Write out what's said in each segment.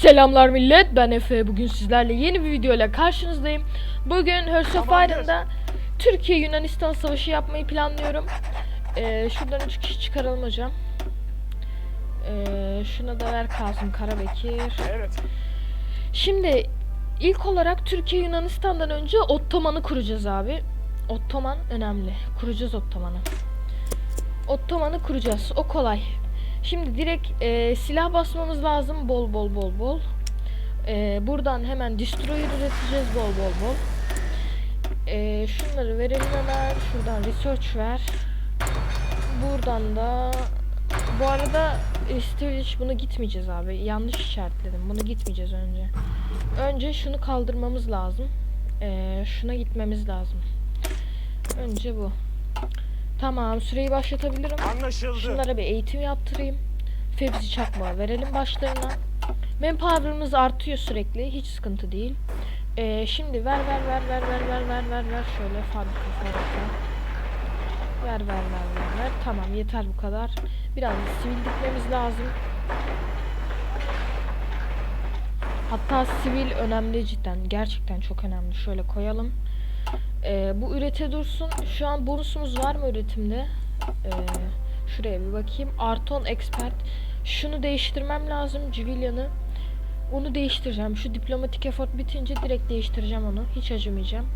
Selamlar millet ben Efe. Bugün sizlerle yeni bir video ile karşınızdayım. Bugün Hearts of. Iron'da Türkiye Yunanistan savaşı yapmayı planlıyorum. Ee, Şuradan 3 kişi çıkaralım hocam. Ee, Şuna da ver Kazım Karabekir. Evet. Şimdi ilk olarak Türkiye Yunanistan'dan önce Ottoman'ı kuracağız abi. Ottoman önemli. Kuracağız Ottoman'ı. Ottoman'ı kuracağız. O kolay Şimdi direkt e, silah basmamız lazım bol bol bol bol. E, buradan hemen destroyer üreteceğiz bol bol bol. E, şunları verelim hemen. Şuradan research ver. Buradan da bu arada storage bunu gitmeyeceğiz abi. Yanlış işaretledim. Bunu gitmeyeceğiz önce. Önce şunu kaldırmamız lazım. E, şuna gitmemiz lazım. Önce bu. Tamam süreyi başlatabilirim. Anlaşıldı. Şunlara bir eğitim yaptırayım. Febzi çakma verelim başlarına. Manpower'ımız artıyor sürekli. Hiç sıkıntı değil. Ee, şimdi ver ver ver ver ver ver ver ver ver şöyle fabrika fabrika. Ver ver ver ver ver. Tamam yeter bu kadar. Biraz sivil dikmemiz lazım. Hatta sivil önemli cidden. Gerçekten çok önemli. Şöyle koyalım. Ee, bu ürete dursun. Şu an bonusumuz var mı üretimde? Ee, şuraya bir bakayım. Arton Expert. Şunu değiştirmem lazım. Civilian'ı. Onu değiştireceğim. Şu diplomatik effort bitince direkt değiştireceğim onu. Hiç acımayacağım.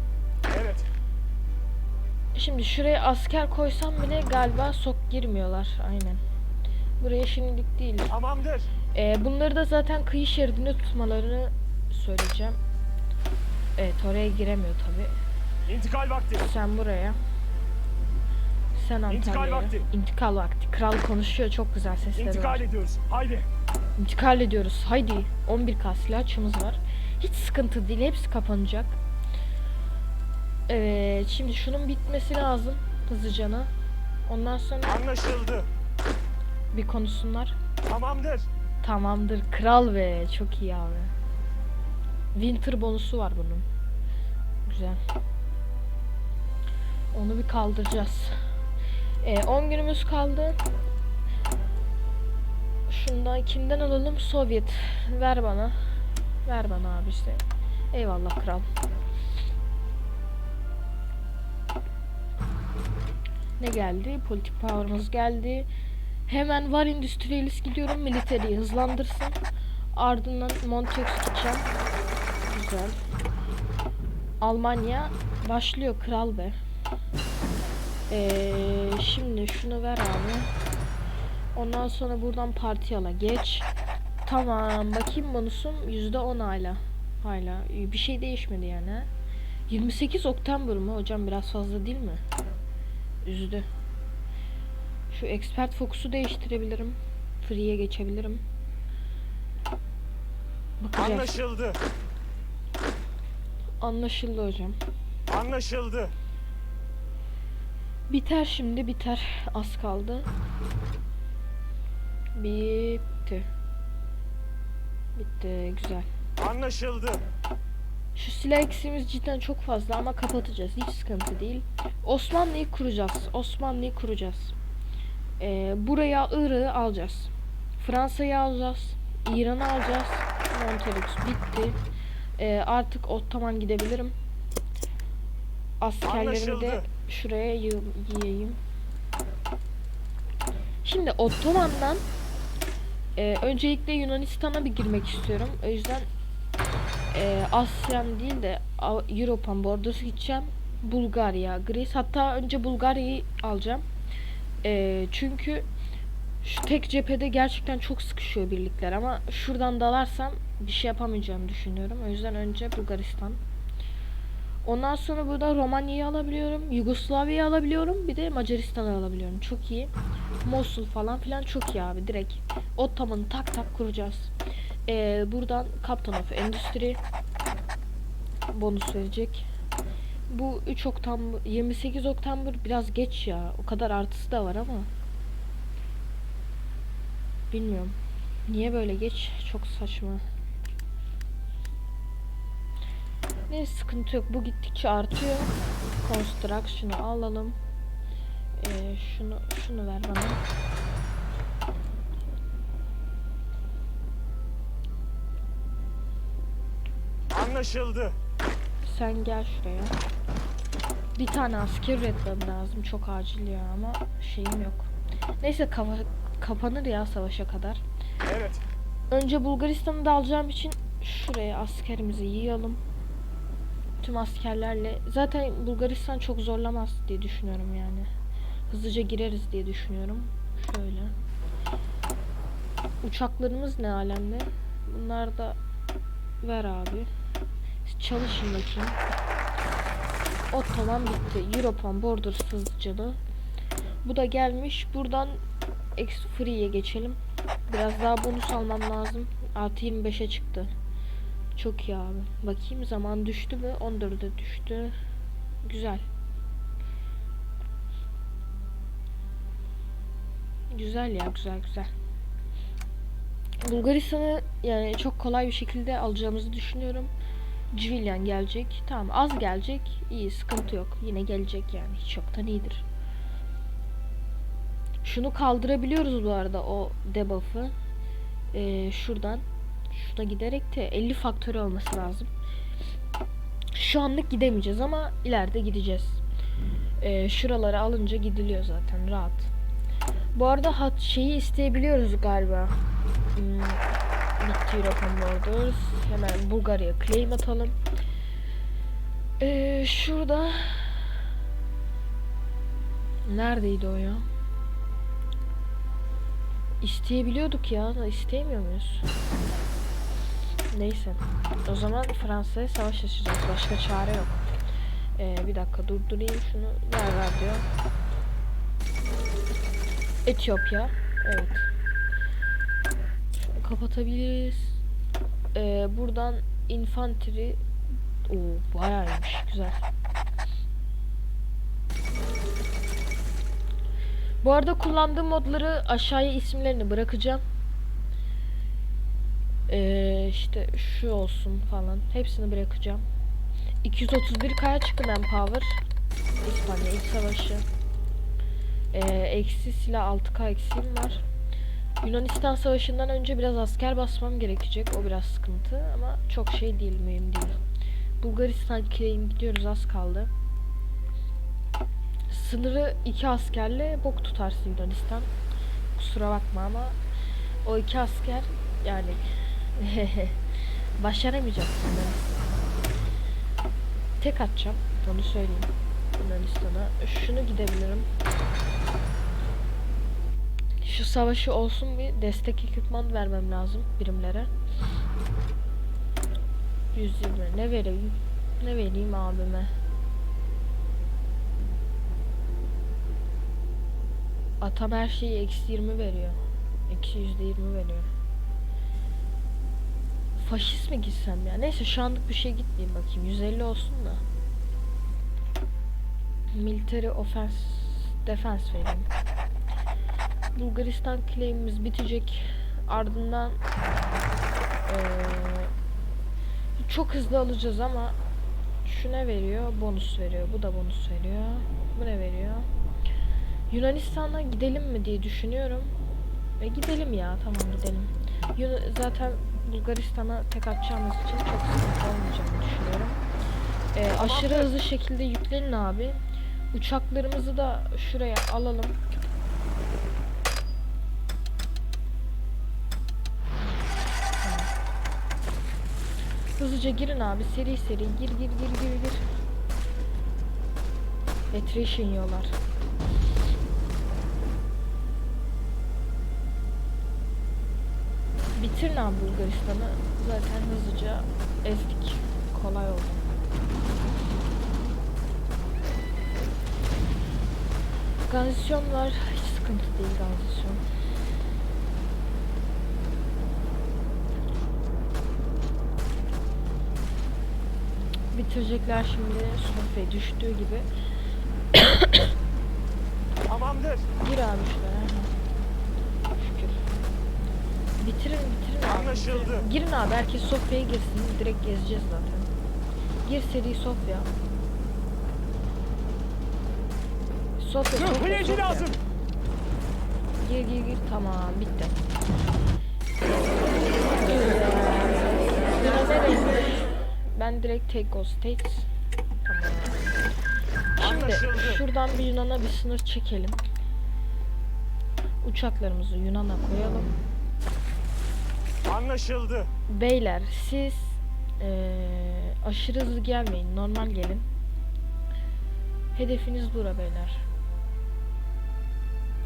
Evet. Şimdi şuraya asker koysam bile galiba sok girmiyorlar. Aynen. Buraya şimdilik değil. Tamamdır. Ee, bunları da zaten kıyı şeridinde tutmalarını söyleyeceğim. Evet oraya giremiyor tabi. İntikal vakti. Sen buraya. Sen İntikal Antalya'ya. vakti. İntikal vakti. Kral konuşuyor çok güzel sesleri İntikal var. ediyoruz. Haydi. İntikal ediyoruz. Haydi. 11k silah açığımız var. Hiç sıkıntı değil. Hepsi kapanacak. Evet. Şimdi şunun bitmesi lazım. Hızlıcana. Ondan sonra Anlaşıldı. bir konuşsunlar. Tamamdır. Tamamdır. Kral ve çok iyi abi. Winter bonusu var bunun. Güzel. Onu bir kaldıracağız. Ee, 10 günümüz kaldı. Şundan kimden alalım? Sovyet. Ver bana. Ver bana abi işte. Eyvallah kral. Ne geldi? Politik power'ımız geldi. Hemen var endüstriyelist gidiyorum. Militariyi hızlandırsın. Ardından Montex gideceğim. Güzel. Almanya başlıyor kral be. Ee, şimdi şunu ver abi. Ondan sonra buradan parti ala geç. Tamam bakayım bonusum %10 hala. Hala bir şey değişmedi yani. ha. 28 Oktober mı hocam biraz fazla değil mi? Üzdü. Şu expert fokus'u değiştirebilirim. Free'ye geçebilirim. Bakacağız. Anlaşıldı. Anlaşıldı hocam. Anlaşıldı. Biter şimdi biter. Az kaldı. Bitti. Bitti güzel. Anlaşıldı. Şu silah eksiğimiz cidden çok fazla ama kapatacağız. Hiç sıkıntı değil. Osmanlı'yı kuracağız. Osmanlı'yı kuracağız. Ee, buraya Irak'ı alacağız. Fransa'yı alacağız. İran'ı alacağız. Montelux bitti. Ee, artık Ottoman gidebilirim. Askerlerimi de Anlaşıldı. Şuraya yiyeyim. Şimdi Ottoman'dan e, öncelikle Yunanistan'a bir girmek istiyorum. O yüzden e, Asyan değil de Av- European Borders gideceğim. Bulgarya, Greece. Hatta önce Bulgarya'yı alacağım. E, çünkü şu tek cephede gerçekten çok sıkışıyor birlikler ama şuradan dalarsam bir şey yapamayacağımı düşünüyorum. O yüzden önce Bulgaristan. Ondan sonra burada Romanya'yı alabiliyorum. Yugoslavya'yı alabiliyorum. Bir de Macaristan'ı alabiliyorum. Çok iyi. Mosul falan filan çok iyi abi. Direkt Ottoman'ı tak tak kuracağız. Ee, buradan Captain of Industry bonus verecek. Bu 3 Oktober 28 Oktober biraz geç ya. O kadar artısı da var ama. Bilmiyorum. Niye böyle geç? Çok saçma. Ne sıkıntı yok. Bu gittikçe artıyor. Construction'ı alalım. Ee, şunu şunu ver bana. Anlaşıldı. Sen gel şuraya. Bir tane asker üretmem lazım. Çok acil ya ama şeyim yok. Neyse kava- kapanır ya savaşa kadar. Evet. Önce Bulgaristan'ı da alacağım için şuraya askerimizi yığalım. Tüm askerlerle. Zaten Bulgaristan çok zorlamaz diye düşünüyorum yani. Hızlıca gireriz diye düşünüyorum. Şöyle. Uçaklarımız ne alemde? Bunlar da ver abi. Çalışın bakayım. O tamam bitti. European Borders hızlıcalı. Bu da gelmiş. Buradan X Free'ye geçelim. Biraz daha bonus almam lazım. Artı 25'e çıktı. Çok iyi abi. Bakayım zaman düştü mü? 14'e düştü. Güzel. Güzel ya güzel güzel. Bulgaristan'ı yani çok kolay bir şekilde alacağımızı düşünüyorum. Civilian gelecek. Tamam az gelecek. İyi sıkıntı yok. Yine gelecek yani. Hiç yoktan iyidir. Şunu kaldırabiliyoruz bu arada o debuff'ı. Ee, şuradan. Şurada giderek de 50 faktörü olması lazım. Şu anlık gidemeyeceğiz ama ileride gideceğiz. Ee, şuraları alınca gidiliyor zaten rahat. Bu arada hat şeyi isteyebiliyoruz galiba. Hmm, bitti European Borders. Hemen Bulgarya claim atalım. Ee, şurada Neredeydi o ya? İsteyebiliyorduk ya isteyemiyor muyuz? Neyse. O zaman Fransa'ya savaş açacağız. Başka çare yok. Ee, bir dakika durdurayım şunu. Ver radyo. Etiyopya. Evet. Şunu kapatabiliriz. Ee, buradan infantry. Oo bayağı iyiymiş. Güzel. Bu arada kullandığım modları aşağıya isimlerini bırakacağım. Ee, işte şu olsun falan. Hepsini bırakacağım. 231 kaya çıktı Manpower. İspanya ilk savaşı. Ee, eksi silah 6k eksiğim var. Yunanistan savaşından önce biraz asker basmam gerekecek. O biraz sıkıntı ama çok şey değil, mühim değil. Bulgaristan claim gidiyoruz az kaldı. Sınırı iki askerle bok tutarsın Yunanistan. Kusura bakma ama o iki asker yani başaramayacaksın Yunanistan. Tek atacağım onu söyleyeyim Yunanistan'a. Şunu gidebilirim. Şu savaşı olsun bir destek ekipman vermem lazım birimlere. 120 ne vereyim? Ne vereyim abime? Atam her şeyi eksi 20 veriyor. Eksi yüzde 20 veriyor. Faşist mi gitsem ya? Neyse şu bir şey gitmeyeyim bakayım. 150 olsun da. Military offense defense vereyim. Bulgaristan claim'imiz bitecek. Ardından eee, çok hızlı alacağız ama şu ne veriyor? Bonus veriyor. Bu da bonus veriyor. Bu ne veriyor? Yunanistan'a gidelim mi diye düşünüyorum. E gidelim ya tamam gidelim. Yun- zaten Bulgaristan'a tek atacağımız için çok sıkıntı olmayacağını düşünüyorum. E, aşırı hızlı şekilde yüklenin abi. Uçaklarımızı da şuraya alalım. Hızlıca girin abi seri seri gir gir gir gir gir. Attrition yiyorlar. Bitirin abi Bulgaristan'ı. Zaten hızlıca ezdik. Kolay oldu. Gansiyon var. Hiç sıkıntı değil gansiyon. Bitirecekler şimdi. Sofya düştüğü gibi. Tamamdır. Gir abi şuraya. Bitirin bitirin abi. Anlaşıldı. bitirin. Girin abi herkes Sofya'ya girsin. Direkt gezeceğiz zaten. Gir seri Sofya. Sofya Sofya Zırhlayıcı Sofya. lazım. Gir gir gir tamam bitti. Ben direkt take all states. Tamam. Şimdi şuradan bir Yunan'a bir sınır çekelim. Uçaklarımızı Yunan'a koyalım. Anlaşıldı. Beyler siz eee, aşırı hızlı gelmeyin. Normal gelin. Hedefiniz bura beyler.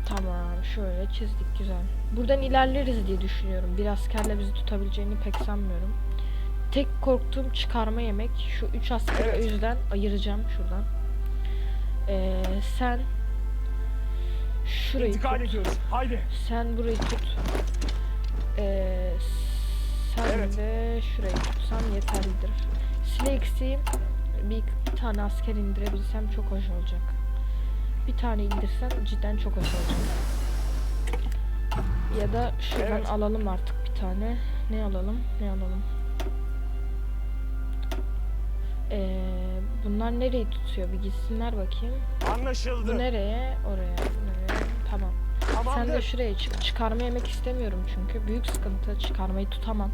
Tamam şöyle çizdik güzel. Buradan ilerleriz diye düşünüyorum. Bir askerle bizi tutabileceğini pek sanmıyorum. Tek korktuğum çıkarma yemek. Şu üç askeri Evet. o yüzden ayıracağım şuradan. Eee, sen şurayı İntikal tut. ediyoruz. Haydi. Sen burayı tut. Ee, Evet. de şurayı tutsan yeterlidir. Sile eksiğim bir, bir tane asker indirebilsem çok hoş olacak. Bir tane indirsem cidden çok hoş olacak. Ya da şuradan Evet. alalım artık bir tane. Ne alalım? Ne alalım? Ee, bunlar nereyi tutuyor? Bir gitsinler bakayım. Anlaşıldı. Bu nereye? Oraya. Nereye? Tamam. Sen de şuraya çık. Çıkarma yemek istemiyorum çünkü. Büyük sıkıntı. Çıkarmayı tutamam.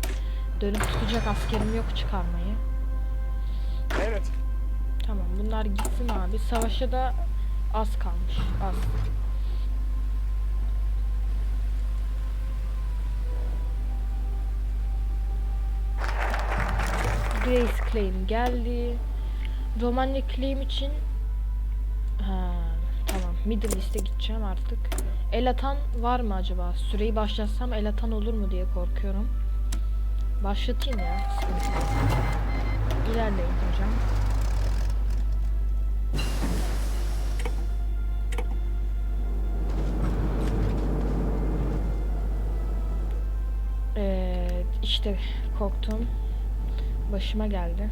Dönüp tutacak askerim yok çıkarmayı. Evet. Tamam bunlar gitsin abi. Savaşa da az kalmış. Az. Grace Claim geldi. Romanya Claim için ha Middle East'e gideceğim artık. El atan var mı acaba? Süreyi başlatsam el atan olur mu diye korkuyorum. Başlatayım ya. İlerleyin hocam. İşte korktum. Başıma geldi.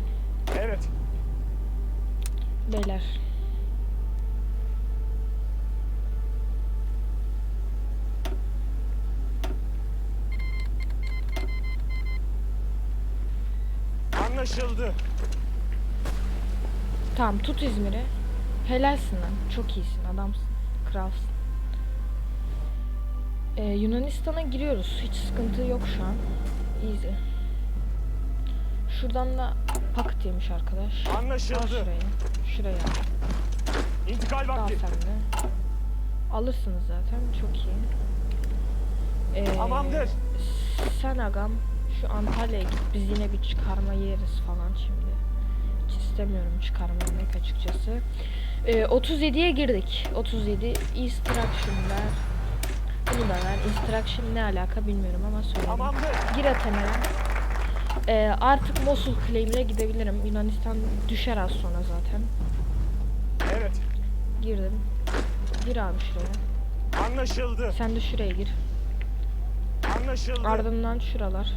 Evet. Beyler. Anlaşıldı. Tamam tut İzmir'i. Helalsin lan. Çok iyisin adamsın. Kralsın. Ee, Yunanistan'a giriyoruz. Hiç sıkıntı yok şu an. Easy. Şuradan da paket yemiş arkadaş. Al Anlaşıldı. şurayı. Şuraya. İntikal Al vakti. sen de. Alırsınız zaten. Çok iyi. Ee, Tamamdır. Sen agam şu Antalya'ya git. Biz yine bir çıkarma yeriz falan şimdi. Hiç istemiyorum çıkarma yemek açıkçası. Ee, 37'ye girdik. 37 instruction'lar. Bunu da ver. Instruction ne alaka bilmiyorum ama söyleyeyim. Gir Atena'ya. Ee, artık Mosul claim'ine gidebilirim. Yunanistan düşer az sonra zaten. Evet. Girdim. Gir abi şuraya. Anlaşıldı. Sen de şuraya gir. Anlaşıldı. Ardından şuralar.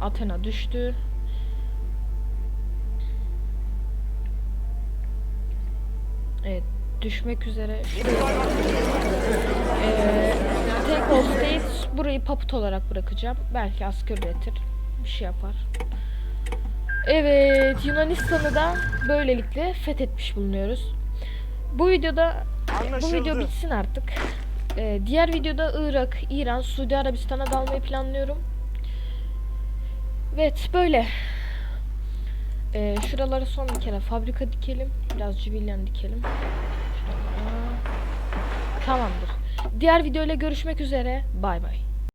Athena düştü. Evet, düşmek üzere. Ee, tek states burayı paput olarak bırakacağım. Belki asker üretir. Bir şey yapar. Evet, Yunanistan'ı da böylelikle fethetmiş bulunuyoruz. Bu videoda bu Anlaşıldı. video bitsin artık. Ee, diğer videoda Irak, İran, Suudi Arabistan'a dalmayı planlıyorum. Evet böyle. Ee, şuralara son bir kere fabrika dikelim. Biraz civilyan dikelim. Şuralara. Tamamdır. Diğer videoyla görüşmek üzere. Bay bay.